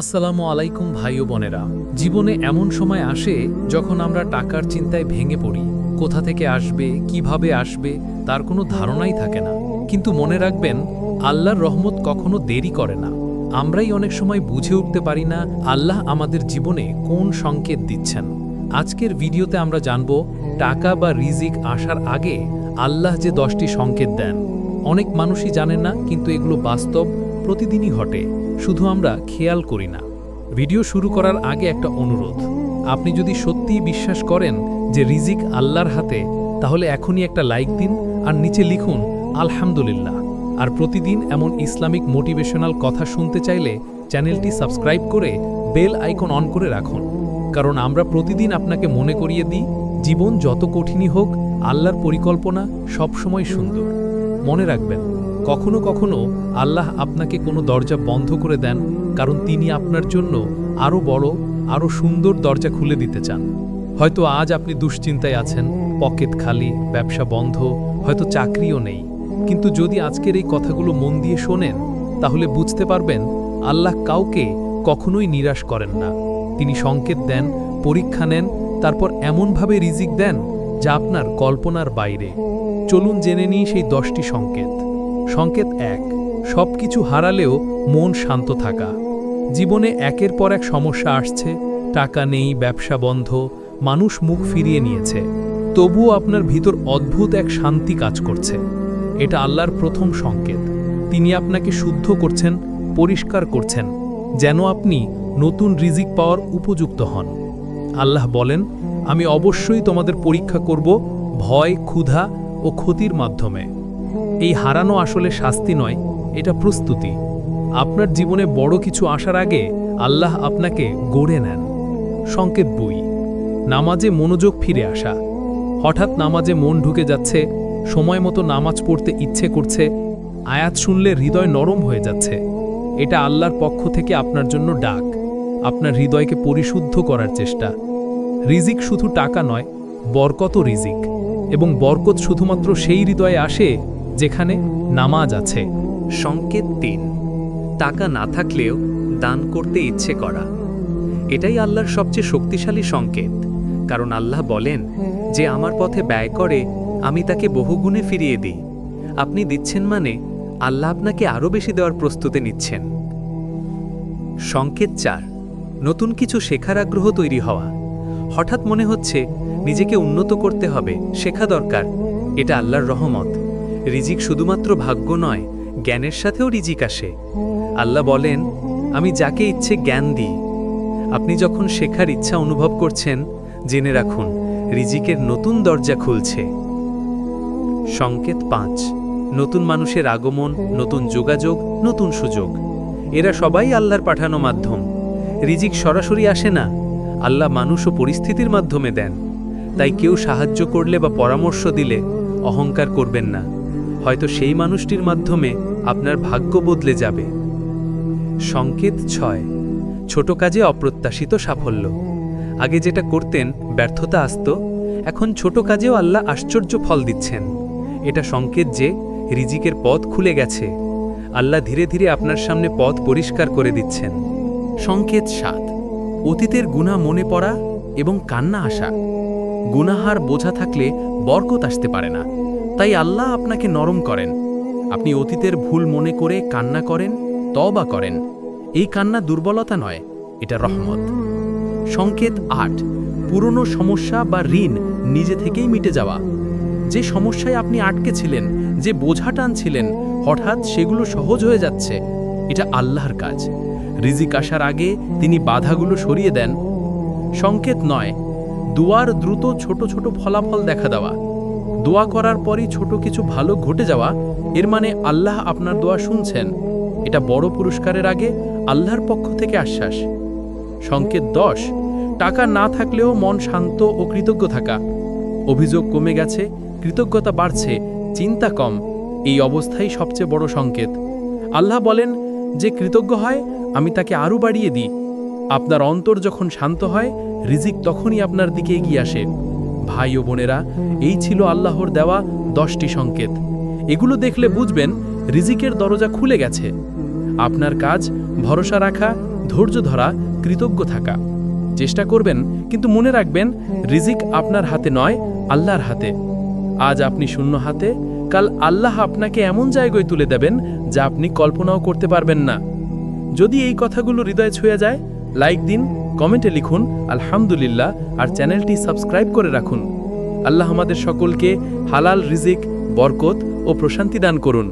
আসসালামু আলাইকুম ভাই ও বোনেরা। জীবনে এমন সময় আসে যখন আমরা টাকার চিন্তায় ভেঙে পড়ি। কোথা থেকে আসবে, কীভাবে আসবে, তার কোনো ধারণাই থাকে না। কিন্তু মনে রাখবেন, আল্লাহর রহমত কখনো দেরি করে না। আমরাই অনেক সময় বুঝে উঠতে পারি না আল্লাহ আমাদের জীবনে কোন সংকেত দিচ্ছেন। আজকের ভিডিওতে আমরা জানব, টাকা বা রিজিক আসার আগে আল্লাহ যে দশটি সংকেত দেন। অনেক মানুষই জানেন না, কিন্তু এগুলো বাস্তব, প্রতিদিনই ঘটে। শুধু আমরা খেয়াল করি না। ভিডিও শুরু করার আগে একটা অনুরোধ। আপনি যদি সত্যিই বিশ্বাস করেন যে রিজিক আল্লাহর হাতে, তাহলে এখনই একটা লাইক দিন আর নিচে লিখুন, আলহামদুলিল্লাহ। আর প্রতিদিন এমন ইসলামিক মোটিভেশনাল কথা শুনতে চাইলে চ্যানেলটি সাবস্ক্রাইব করে বেল আইকন অন করে রাখুন। কারণ আমরা প্রতিদিন আপনাকে মনে করিয়ে দিই, জীবন যত কঠিনই হোক, আল্লাহর পরিকল্পনা সবসময় সুন্দর। মনে রাখবেন কখনো কখনো আল্লাহ আপনাকে কোনো দরজা বন্ধ করে দেন, কারণ তিনি আপনার জন্য আরও বড় আরও সুন্দর দরজা খুলে দিতে চান। হয়তো আজ আপনি দুশ্চিন্তায় আছেন, পকেট খালি, ব্যবসা বন্ধ, হয়তো চাকরিও নেই। কিন্তু যদি আজকের এই কথাগুলো মন দিয়ে শোনেন, তাহলে বুঝতে পারবেন আল্লাহ কাউকে কখনোই নিরাশ করেন না। তিনি সংকেত দেন, পরীক্ষা নেন, তারপর এমনভাবে রিজিক দেন যা আপনার কল্পনার বাইরে। চলুন জেনে নিই সেই দশটি সংকেত। সংকেত এক সব কিছু হারালেও মন শান্ত থাকা। জীবনে একের পর এক সমস্যা আসছে, টাকা নেই, ব্যবসা বন্ধ, মানুষ মুখ ফিরিয়ে নিয়েছে। তবুও আপনার ভিতর অদ্ভুত এক শান্তি কাজ করছে। এটা আল্লাহর প্রথম সংকেত। তিনি আপনাকে শুদ্ধ করছেন, পরিষ্কার করছেন, যেন আপনি নতুন রিজিক পাওয়ার উপযুক্ত হন। আল্লাহ বলেন, আমি অবশ্যই তোমাদের পরীক্ষা করব ভয়, ক্ষুধা ও ক্ষতির মাধ্যমে। এই হারানো আসলে শাস্তি নয়, এটা প্রস্তুতি। আপনার জীবনে বড় কিছু আসার আগে আল্লাহ আপনাকে গড়ে নেন। সংকেত বই। নামাজে মনোযোগ ফিরে আসা। হঠাৎ নামাজে মন ঢুকে যাচ্ছে, সময় মতো নামাজ পড়তে ইচ্ছে করছে, আয়াত শুনলে হৃদয় নরম হয়ে যাচ্ছে। এটা আল্লাহর পক্ষ থেকে আপনার জন্য ডাক। আপনার হৃদয়কে পরিশুদ্ধ করার চেষ্টা। রিজিক শুধু টাকা নয় বরকত রিজিক। এবং বরকত শুধুমাত্র সেই হৃদয়ে আসে যেখানে নামাজ আছে। সংকেত তিন, টাকা না থাকলেও দান করতে ইচ্ছে করা। এটাই আল্লাহর সবচেয়ে শক্তিশালী সংকেত, কারণ আল্লাহ বলেন, যে আমার পথে ব্যয় করে, আমি তাকে বহুগুণে ফিরিয়ে দিই। আপনি দিচ্ছেন মানে আল্লাহ আপনাকে আরও বেশি দেওয়ার প্রস্তুতি নিচ্ছেন। সংকেত চার, নতুন কিছু শেখার আগ্রহ তৈরি হওয়া। হঠাৎ মনে হচ্ছে, নিজেকে উন্নত করতে হবে, শেখা দরকার, এটা আল্লাহর রহমত। রিজিক শুধুমাত্র ভাগ্য নয়, জ্ঞানের সাথেও রিজিক আসে। আল্লাহ বলেন, আমি যাকে ইচ্ছে জ্ঞান দিই। আপনি যখন শেখার ইচ্ছা অনুভব করছেন, জেনে রাখুন, রিজিকের নতুন দরজা খুলছে। সংকেত পাঁচ, নতুন মানুষের আগমন, নতুন যোগাযোগ, নতুন সুযোগ। এরা সবাই আল্লাহর পাঠানো মাধ্যম। রিজিক সরাসরি আসে না, আল্লাহ মানুষ ও পরিস্থিতির মাধ্যমে দেন। তাই কেউ সাহায্য করলে বা পরামর্শ দিলে অহংকার করবেন না। হয়তো সেই মানুষটির মাধ্যমে আপনার ভাগ্য বদলে যাবে। সংকেত ছয়, ছোট কাজে অপ্রত্যাশিত সাফল্য। আগে যেটা করতেন, ব্যর্থতা আসত, এখন ছোট কাজেও আল্লাহ আশ্চর্য ফল দিচ্ছেন। এটা সংকেত যে রিজিকের পথ খুলে গেছে। আল্লাহ ধীরে ধীরে আপনার সামনে পথ পরিষ্কার করে দিচ্ছেন। সংকেত সাত, অতীতের গুণা মনে পড়া এবং কান্না আসা। গুনাহার বোঝা থাকলে বরকত আসতে পারে না। তাই আল্লাহ আপনাকে নরম করেন। আপনি অতীতের ভুল মনে করে কান্না করেন তবা করেন। এই কান্না দুর্বলতা নয়, এটা রহমত। সংকেত আট, পুরনো সমস্যা বা ঋণ নিজে থেকেই মিটে যাওয়া। যে সমস্যায় আপনি আটকে ছিলেন, যে বোঝা টানছিলেন, হঠাৎ সেগুলো সহজ হয়ে যাচ্ছে। এটা আল্লাহর কাজ। রিজিক আসার আগে তিনি বাধাগুলো সরিয়ে দেন। সংকেত নয়, দুয়ার দ্রুত ছোট ছোট ফলাফল দেখা দেওয়া। দোয়া করার পরই ছোট কিছু ভালো ঘটে যাওয়া, এর মানে আল্লাহ আপনার দোয়া শুনছেন। এটা বড় পুরস্কারের আগে আল্লাহর পক্ষ থেকে আশ্বাস। সংকেত দশ, টাকা না থাকলেও মন শান্ত ও কৃতজ্ঞ থাকা। অভিযোগ কমে গেছে, কৃতজ্ঞতা বাড়ছে, চিন্তা কম। এই অবস্থাই সবচেয়ে বড় সংকেত। আল্লাহ বলেন, যে কৃতজ্ঞ হয়, আমি তাকে আরও বাড়িয়ে দিই। আপনার অন্তর যখন শান্ত হয়, রিজিক তখনই আপনার দিকে এগিয়ে আসে। ভাই ও বোনেরা, এই ছিল আল্লাহর দেওয়া দশটি সংকেত। এগুলো দেখলে বুঝবেন রিজিকের দরজা খুলে গেছে। আপনার কাজ, ভরসা রাখা, ধৈর্য ধরা, কৃতজ্ঞ থাকা। চেষ্টা করবেন, কিন্তু মনে রাখবেন, রিজিক আপনার হাতে নয়, আল্লাহর হাতে। আজ আপনি শূন্য হাতে, কাল আল্লাহ আপনাকে এমন জায়গায় তুলে দেবেন যা আপনি কল্পনাও করতে পারবেন না। যদি এই কথাগুলো হৃদয়ে ছুঁয়ে যায়, লাইক দিন কমেন্টে লিখুন, আলহামদুলিল্লাহ আর চ্যানেলটি সাবস্ক্রাইব করে রাখুন। আল্লাহ আমাদের সকলকে হালাল রিজিক, বরকত ও প্রশান্তি দান করুন।